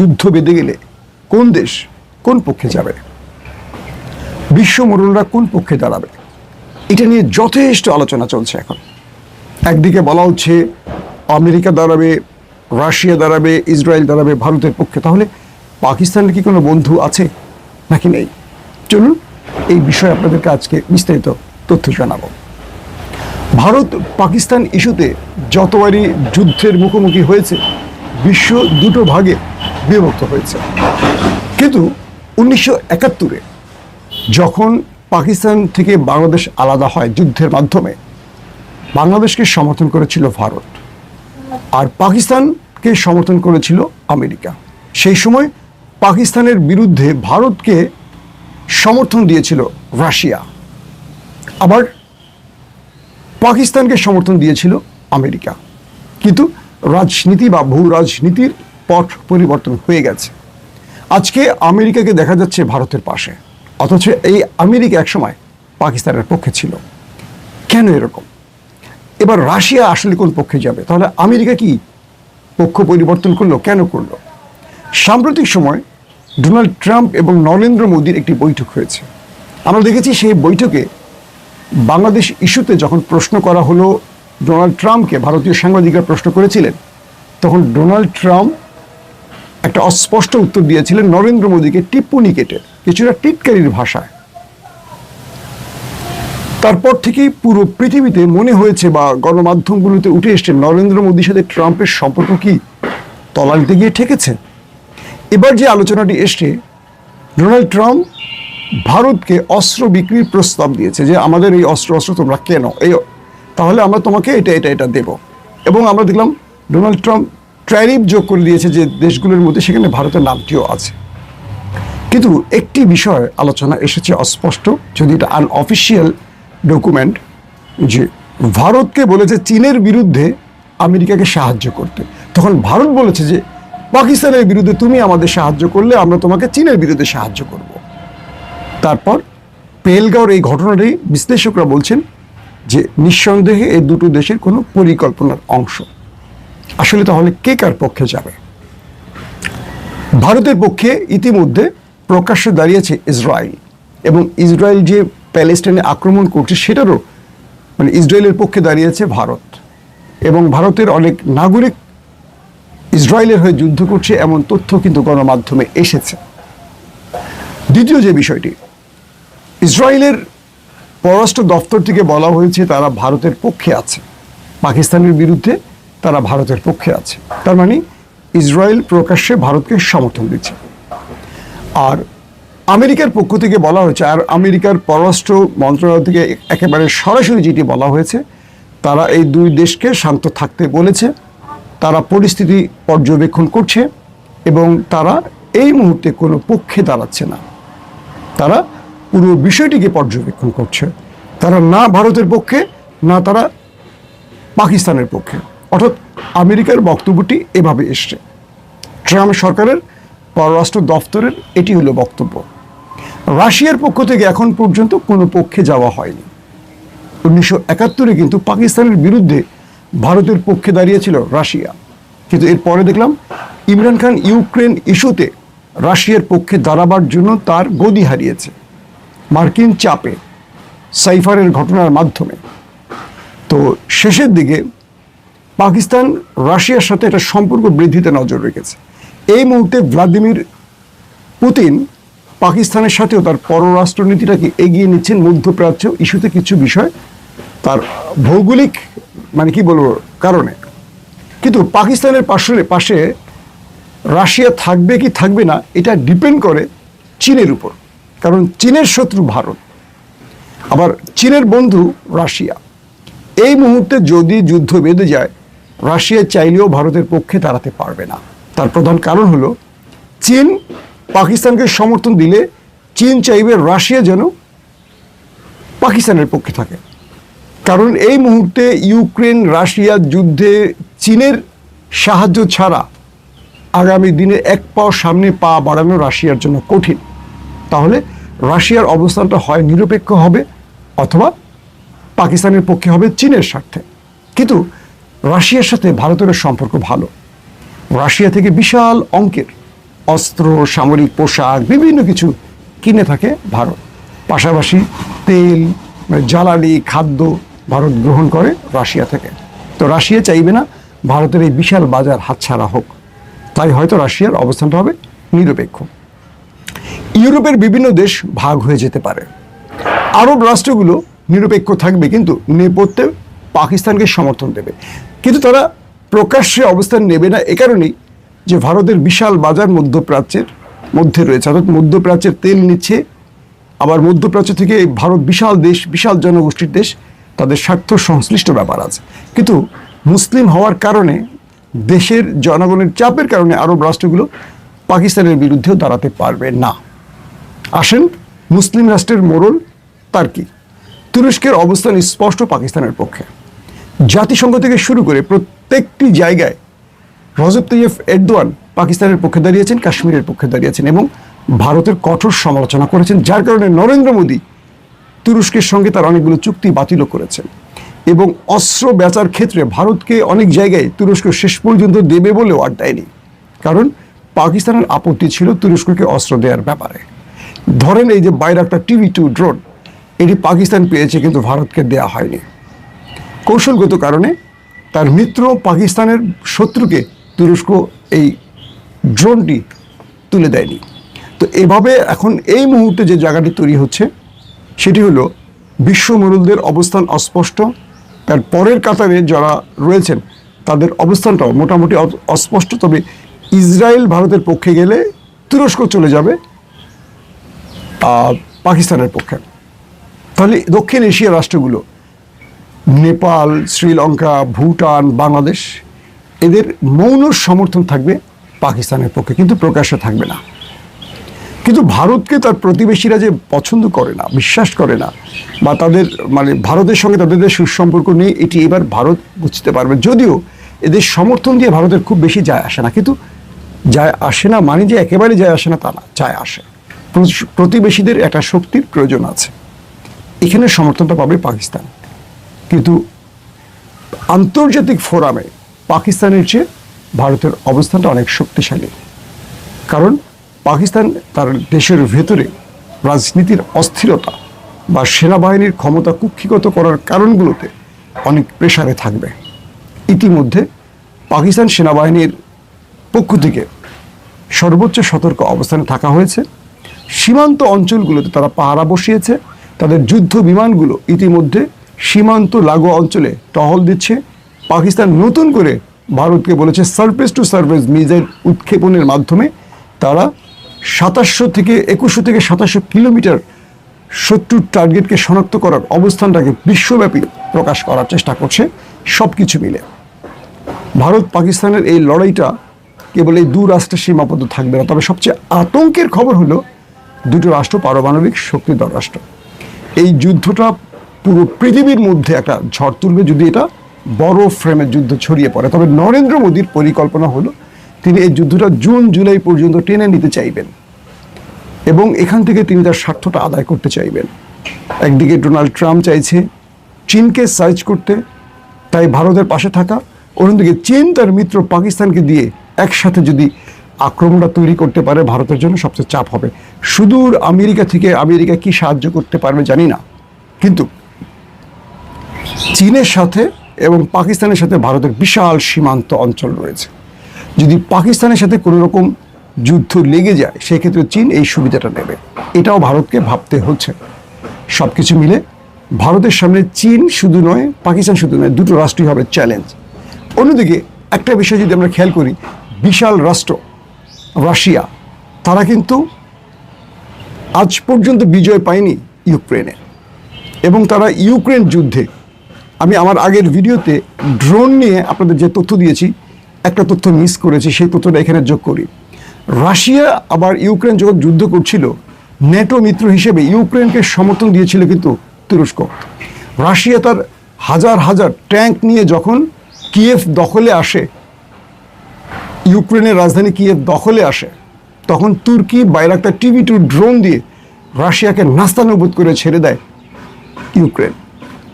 যুদ্ধ বেঁধে গেলে কোন দেশ কোন পক্ষে যাবে? বিশ্ব মোড়লরা কোন পক্ষে দাঁড়াবে? এটা নিয়ে যথেষ্ট আলোচনা চলছে এখন। একদিকে বলা হচ্ছে আমেরিকা দাঁড়াবে, রাশিয়া দাঁড়াবে, ইসরায়েল দাঁড়াবে ভারতের পক্ষে। তাহলে পাকিস্তানের কি কোনো বন্ধু আছে? নাকি নেই? চলুন এই বিষয়ে আপনাদেরকে আজকে বিস্তারিত তথ্য জানাব। ভারত পাকিস্তান ইস্যুতে যতবারই যুদ্ধের মুখোমুখি হয়েছে, বিশ্ব দুটো ভাগে বিভক্ত হয়েছে। কিন্তু উনিশশো একাত্তরে যখন পাকিস্তান থেকে বাংলাদেশ আলাদা হয় যুদ্ধের মাধ্যমে, বাংলাদেশকে সমর্থন করেছিল ভারত আর পাকিস্তানকে সমর্থন করেছিল আমেরিকা। সেই সময় পাকিস্তানের বিরুদ্ধে ভারতকে সমর্থন দিয়েছিল রাশিয়া। আবার পাকিস্তানকে সমর্থন দিয়েছিল আমেরিকা। কিন্তু রাজনীতি বা ভূ রাজনীতির পথ পরিবর্তন হয়ে গেছে। আজকে আমেরিকাকে দেখা যাচ্ছে ভারতের পাশে। অথচ এই আমেরিকা একসময় পাকিস্তানের পক্ষে ছিল। কেন এরকম? এবার রাশিয়া আসলে কোন পক্ষে যাবে? তাহলে আমেরিকা কি পক্ষ পরিবর্তন করল? কেন করল? সাম্প্রতিক সময় ডোনাল্ড ট্রাম্প এবং নরেন্দ্র মোদীর একটি বৈঠক হয়েছে। আমরা দেখেছি সেই বৈঠকে বাংলাদেশ ইস্যুতে যখন প্রশ্ন করা হলো, ডোনাল্ড ট্রাম্পকে ভারতীয় সাংবাদিকরা প্রশ্ন করেছিলেন, তখন ডোনাল্ড ট্রাম্প একটা অস্পষ্ট উত্তর দিয়েছিলেন নরেন্দ্র মোদীকে টিপ্পনি কেটে, কিছুটা টিটকারির ভাষায়। তারপর থেকেই পুরো পৃথিবীতে মনে হয়েছে বা গণমাধ্যমগুলোতে উঠে এসছে নরেন্দ্র মোদীর সাথে ট্রাম্পের সম্পর্ক কি, তলানিতে গিয়ে ঠেকেছে। এবার যে আলোচনাটি এসছে, ডোনাল্ড ট্রাম্প ভারতকে অস্ত্র বিক্রির প্রস্তাব দিয়েছে যে, আমাদের এই অস্ত্র অস্ত্র তোমরা কেন? এই, তাহলে আমরা তোমাকে এটা এটা এটা দেব। এবং আমরা দেখলাম ডোনাল্ড ট্রাম্প ট্যারিফ যোগ করে দিয়েছে যে দেশগুলোর মধ্যে সেখানে ভারতের নামটিও আছে। কিন্তু একটি বিষয় আলোচনা এসেছে অস্পষ্ট, যদি এটা আনঅফিসিয়াল ডকুমেন্ট যে ভারতকে বলেছে চীনের বিরুদ্ধে আমেরিকাকে সাহায্য করতে। তখন ভারত বলেছে যে, পাকিস্তানের বিরুদ্ধে তুমি আমাদের সাহায্য করলে আমরা তোমাকে চীনের বিরুদ্ধে সাহায্য করব। তারপর পেলগাঁওর এই ঘটনাটি বিশ্লেষকরা বলছেন যে, নিঃসন্দেহে এই দুটো দেশের কোনো পরিকল্পনার অংশ। আসলে তাহলে কে কার পক্ষে যাবে? ভারতের পক্ষে ইতিমধ্যে প্রকাশ্যে দাঁড়িয়েছে ইসরায়েল এবং ইসরায়েল যে প্যালেস্টাইনে আক্রমণ করছে সেটারও মানে ইসরায়েলের পক্ষে দাঁড়িয়েছে ভারত এবং ভারতের অনেক নাগরিক ইসরায়েলের হয়ে যুদ্ধ করছে এমন তথ্য কিন্তু গণমাধ্যমে এসেছে। দ্বিতীয় যে বিষয়টি, ইসরায়েলের পররাষ্ট্র দপ্তর থেকে বলা হয়েছে তারা ভারতের পক্ষে আছে। পাকিস্তানের বিরুদ্ধে তারা ভারতের পক্ষে আছে। তার মানে ইসরায়েল প্রকাশ্যে ভারতকে সমর্থন দিচ্ছে। আর আমেরিকার পক্ষ থেকে বলা হয়েছে, আর আমেরিকার পররাষ্ট্র মন্ত্রণালয় থেকে একেবারে সরাসরি যেটি বলা হয়েছে, তারা এই দুই দেশকে শান্ত থাকতে বলেছে। তারা পরিস্থিতি পর্যবেক্ষণ করছে এবং তারা এই মুহূর্তে কোনো পক্ষে দাঁড়াচ্ছে না। তারা পুরো বিষয়টিকে পর্যবেক্ষণ করছে। তারা না ভারতের পক্ষে, না তারা পাকিস্তানের পক্ষে। অর্থাৎ আমেরিকার বক্তব্যটি এভাবে এসছে। ট্রাম্প সরকারের পররাষ্ট্র দফতরের এটি হলো বক্তব্য। রাশিয়ার পক্ষ থেকে এখন পর্যন্ত কোনো পক্ষে যাওয়া হয়নি। উনিশশো একাত্তরে কিন্তু পাকিস্তানের বিরুদ্ধে ভারতের পক্ষে দাঁড়িয়েছিল রাশিয়া। কিন্তু এরপরে দেখলাম, ইমরান খান ইউক্রেন ইস্যুতে রাশিয়ার পক্ষে দাঁড়াবার জন্য তার গদি হারিয়েছে। মার্কিন চাপে সাইফারের ঘটনার মাধ্যমে। তো শেষের দিকে পাকিস্তান রাশিয়ার সাথে একটা সম্পর্ক বৃদ্ধিতে নজর রেখেছে। এই মুহূর্তে ভ্লাদিমির পুতিন পাকিস্তানের সাথেও তার পররাষ্ট্রনীতিটাকে এগিয়ে নিচ্ছেন মধ্যপ্রাচ্য ইস্যুতে কিছু বিষয়। তার ভৌগোলিক মানে কি বলব, কারণে। কিন্তু পাকিস্তানের পাশে পাশে রাশিয়া থাকবে কি থাকবে না, এটা ডিপেন্ড করে চীনের উপর। কারণ চীনের শত্রু ভারত, আবার চীনের বন্ধু রাশিয়া। এই মুহূর্তে যদি যুদ্ধ বেঁধে যায় রাশিয়া চাইলেও ভারতের পক্ষে দাঁড়াতে পারবে না। তার প্রধান কারণ হলো, চীন পাকিস্তানকে সমর্থন দিলে চীন চাইবে রাশিয়া যেন পাকিস্তানের পক্ষে থাকে। কারণ এই মুহূর্তে ইউক্রেন, রাশিয়া যুদ্ধে চীনের সাহায্য ছাড়া আগামী দিনে এক পাও সামনে পা বাড়ানো রাশিয়ার জন্য কঠিন। তাহলে রাশিয়ার অবস্থানটা হয় নিরপেক্ষ হবে অথবা পাকিস্তানের পক্ষে হবে চীনের স্বার্থে। কিন্তু রাশিয়ার সাথে ভারতের সম্পর্ক ভালো। রাশিয়া থেকে বিশাল অঙ্কের অস্ত্র, সামরিক পোশাক, বিভিন্ন কিছু কিনে থাকে ভারত। পাশাপাশি তেল, জ্বালানি, খাদ্য ভারত গ্রহণ করে রাশিয়া থেকে। তো রাশিয়া চাইবে না ভারতের এই বিশাল বাজার হাতছাড়া হোক। তাই হয়তো রাশিয়ার অবস্থানটা হবে নিরপেক্ষ। ইউরোপের বিভিন্ন দেশ ভাগ হয়ে যেতে পারে। আরব রাষ্ট্রগুলো নিরপেক্ষ থাকবে, কিন্তু নেপথ্যে পাকিস্তানকে সমর্থন দেবে। কিন্তু তারা প্রকাশ্যে অবস্থান নেবে না এ কারণেই যে ভারতের বিশাল বাজার মধ্যপ্রাচ্যের মধ্যে রয়েছে। অর্থাৎ মধ্যপ্রাচ্যের তেল নিচ্ছে, আবার মধ্যপ্রাচ্য থেকে ভারত বিশাল দেশ, বিশাল জনগোষ্ঠীর দেশ, তাদের স্বার্থ সংশ্লিষ্ট ব্যাপার আছে। কিন্তু মুসলিম হওয়ার কারণে, দেশের জনগণের চাপের কারণে আরব রাষ্ট্রগুলো পাকিস্তানের বিরুদ্ধেও দাঁড়াতে পারবে না। আসেন, মুসলিম রাষ্ট্রের মোড়ল তার কি? তুরস্কের অবস্থান স্পষ্ট পাকিস্তানের পক্ষে। জাতিসংঘ থেকে শুরু করে প্রত্যেকটি জায়গায় রজব তৈয়ব এরদোয়ান পাকিস্তানের পক্ষে দাঁড়িয়েছেন, কাশ্মীরের পক্ষে দাঁড়িয়েছেন এবং ভারতের কঠোর সমালোচনা করেছেন, যার কারণে নরেন্দ্র মোদী তুরস্কের সঙ্গে তার অনেকগুলো চুক্তি বাতিলও করেছেন এবং অস্ত্র বেচার ক্ষেত্রে ভারতকে অনেক জায়গায় তুরস্ক শেষ পর্যন্ত দেবে বলেও আর দেয়নি। কারণ পাকিস্তানের আপত্তি ছিল তুরস্ককে অস্ত্র দেওয়ার ব্যাপারে। ধরেন এই যে বাইরে একটা টিভি টু ড্রোন, এটি পাকিস্তান পেয়েছে কিন্তু ভারতকে দেয়া হয়নি। কৌশলগত কারণে তার মিত্র পাকিস্তানের শত্রুকে তুরস্ক এই ড্রোনটি তুলে দেয়নি। তো এভাবে এখন এই মুহূর্তে যে জায়গাটি তৈরি হচ্ছে, সেটি হলো বিশ্ব মরুলদের অবস্থান অস্পষ্ট। তার পরের কাতারে যারা রয়েছেন, তাদের অবস্থানটাও মোটামুটি অস্পষ্ট। তবে ইসরায়েল ভারতের পক্ষে গেলে তুরস্ক চলে যাবে পাকিস্তানের পক্ষে। তাহলে দক্ষিণ এশিয়ার রাষ্ট্রগুলো নেপাল, শ্রীলঙ্কা, ভুটান, বাংলাদেশ, এদের মৌন সমর্থন থাকবে পাকিস্তানের পক্ষে, কিন্তু প্রকাশ্যে থাকবে না। কিন্তু ভারতকে তার প্রতিবেশীরা যে পছন্দ করে না, বিশ্বাস করে না, বা তাদের মানে ভারতের সঙ্গে তাদের সুসম্পর্ক নেই, এটি এবার ভারত বুঝতে পারবে। যদিও এদের সমর্থন দিয়ে ভারতের খুব বেশি যায় আসে না, কিন্তু যায় আসে না মানে যে একেবারে যায় আসে না তা না, যায় আসে। প্রতিবেশীদের একটা শক্তির প্রয়োজন আছে। এখানে সমর্থনটা পাবে পাকিস্তান। কিন্তু আন্তর্জাতিক ফোরামে পাকিস্তানের চেয়ে ভারতের অবস্থানটা অনেক শক্তিশালী। কারণ পাকিস্তান তার দেশের ভেতরে রাজনীতির অস্থিরতা বা সেনাবাহিনীর ক্ষমতা কুক্ষিগত করার কারণগুলোতে অনেক প্রেসারে থাকবে। ইতিমধ্যে পাকিস্তান সেনাবাহিনীর পক্ষ থেকে সর্বোচ্চ সতর্ক অবস্থানে থাকা হয়েছে। সীমান্ত অঞ্চলগুলোতে তারা পাহারা বসিয়েছে। তাদের যুদ্ধ বিমানগুলো ইতিমধ্যে সীমান্ত লাগোয়া অঞ্চলে টহল দিচ্ছে। পাকিস্তান নতুন করে ভারতকে বলেছে সার্ফেস টু সার্ফেস মিসাইল উৎক্ষেপণের মাধ্যমে। তারা সাতাশশো থেকে একুশশো থেকে সাতাশশো কিলোমিটার শত্রুর টার্গেটকে শনাক্ত করার অবস্থানটাকে বিশ্বব্যাপী প্রকাশ করার চেষ্টা করছে সব কিছু মিলে। ভারত পাকিস্তানের এই লড়াইটা কেবল এই দু রাষ্ট্রের সীমাবদ্ধ থাকবে না, তবে সবচেয়ে আতঙ্কের খবর হলো দুটো রাষ্ট্র পারমাণবিক শক্তিধর রাষ্ট্র। এই যুদ্ধটা পুরো পৃথিবীর মধ্যে একটা ঝড় তুলবে যদি এটা বড় ফ্রেমের যুদ্ধ ছড়িয়ে পড়ে। তবে নরেন্দ্র মোদীর পরিকল্পনা হলো, তিনি এই যুদ্ধটা জুন, জুলাই পর্যন্ত টেনে নিতে চাইবেন এবং এখান থেকে তিনি তার স্বার্থটা আদায় করতে চাইবেন। একদিকে ডোনাল্ড ট্রাম্প চাইছে চীনকে সার্চ করতে, তাই ভারতের পাশে থাকা, অন্যদিকে চীন তার মিত্র পাকিস্তানকে দিয়ে একসাথে যদি আক্রমণটা তৈরি করতে পারে, ভারতের জন্য সবচেয়ে চাপ হবে। সুদূর আমেরিকা থেকে আমেরিকা কি সাহায্য করতে পারবে জানি না। কিন্তু চীনের সাথে এবং পাকিস্তানের সাথে ভারতের বিশাল সীমান্ত অঞ্চল রয়েছে। যদি পাকিস্তানের সাথে কোনো রকম যুদ্ধ লেগে যায়, সেক্ষেত্রে চীন এই সুবিধাটা নেবে। এটাও ভারতকে ভাবতে হচ্ছে। সব কিছু মিলে ভারতের সামনে চীন শুধু নয়, পাকিস্তান শুধু নয়, দুটো রাষ্ট্রই হবে চ্যালেঞ্জ অন্যদিকে একটা বিষয় যদি আমরা খেয়াল করি, বিশাল রাষ্ট্র রাশিয়া, তারা কিন্তু আজ পর্যন্ত বিজয় পায়নি ইউক্রেনে। এবং তারা ইউক্রেন যুদ্ধে আমি আমার আগের ভিডিওতে ড্রোন নিয়ে আপনাদের যে তথ্য দিয়েছি, একটা তথ্য মিস করেছি, সেই তথ্যটা এখানে যোগ করি। রাশিয়া আবার ইউক্রেন যখন যুদ্ধ করছিল, নেটো মিত্র হিসেবে ইউক্রেনকে সমর্থন দিয়েছিল কিন্তু তুরস্ক। রাশিয়া তার হাজার হাজার ট্যাঙ্ক নিয়ে যখন কিয়েভ দখলে আসে, ইউক্রেনের রাজধানী কিয়েভ দখলে আসে, তখন তুর্কি বাইরাক্তার টিভি টু ড্রোন দিয়ে রাশিয়াকে নাস্তানুবোধ করে ছেড়ে দেয় ইউক্রেন।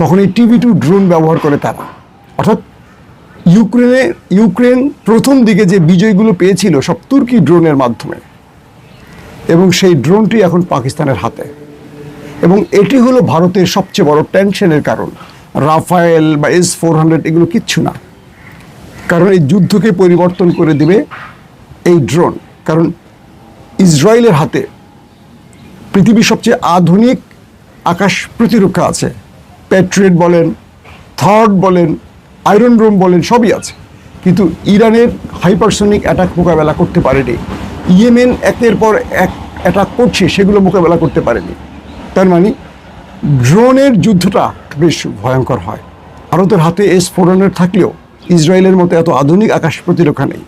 তখন এই টিভি টু ড্রোন ব্যবহার করে তারা। অর্থাৎ ইউক্রেনে, ইউক্রেন প্রথম দিকে যে বিজয়গুলো পেয়েছিল সব তুর্কি ড্রোনের মাধ্যমে। এবং সেই ড্রোনটি এখন পাকিস্তানের হাতে। এবং এটি হলো ভারতের সবচেয়ে বড় টেনশনের কারণ। রাফায়েল বা এস ফোর হান্ড্রেড এগুলো কিচ্ছু না। কারণ এই যুদ্ধকে পরিবর্তন করে দিবে এই ড্রোন। কারণ ইসরায়েলের হাতে পৃথিবীর সবচেয়ে আধুনিক আকাশ প্রতিরক্ষা আছে। প্যাট্রিয়েট বলেন থার্ড বলেন আয়রন রুম বলেন, সবই আছে। কিন্তু ইরানের হাইপারসনিক অ্যাটাক মোকাবেলা করতে পারেনি। ইয়েমেন একের পর এক অ্যাটাক করছে, সেগুলো মোকাবেলা করতে পারেনি। তার মানে ড্রোনের যুদ্ধটা বেশ ভয়ঙ্কর হয়। ভারতের হাতে এস ফোর থাকলেও ইসরায়েলের মতো এত আধুনিক আকাশ প্রতিরক্ষা নেই।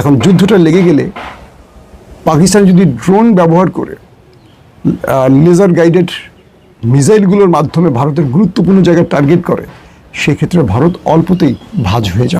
এখন যুদ্ধটা লেগে গেলে পাকিস্তান যদি ড্রোন ব্যবহার করে লেজার গাইডেড মিসাইলগুলোর মাধ্যমে ভারতের গুরুত্বপূর্ণ জায়গায় টার্গেট করে সেক্ষেত্রে ভারত অল্পতেই ভাজ হয়ে যাবে।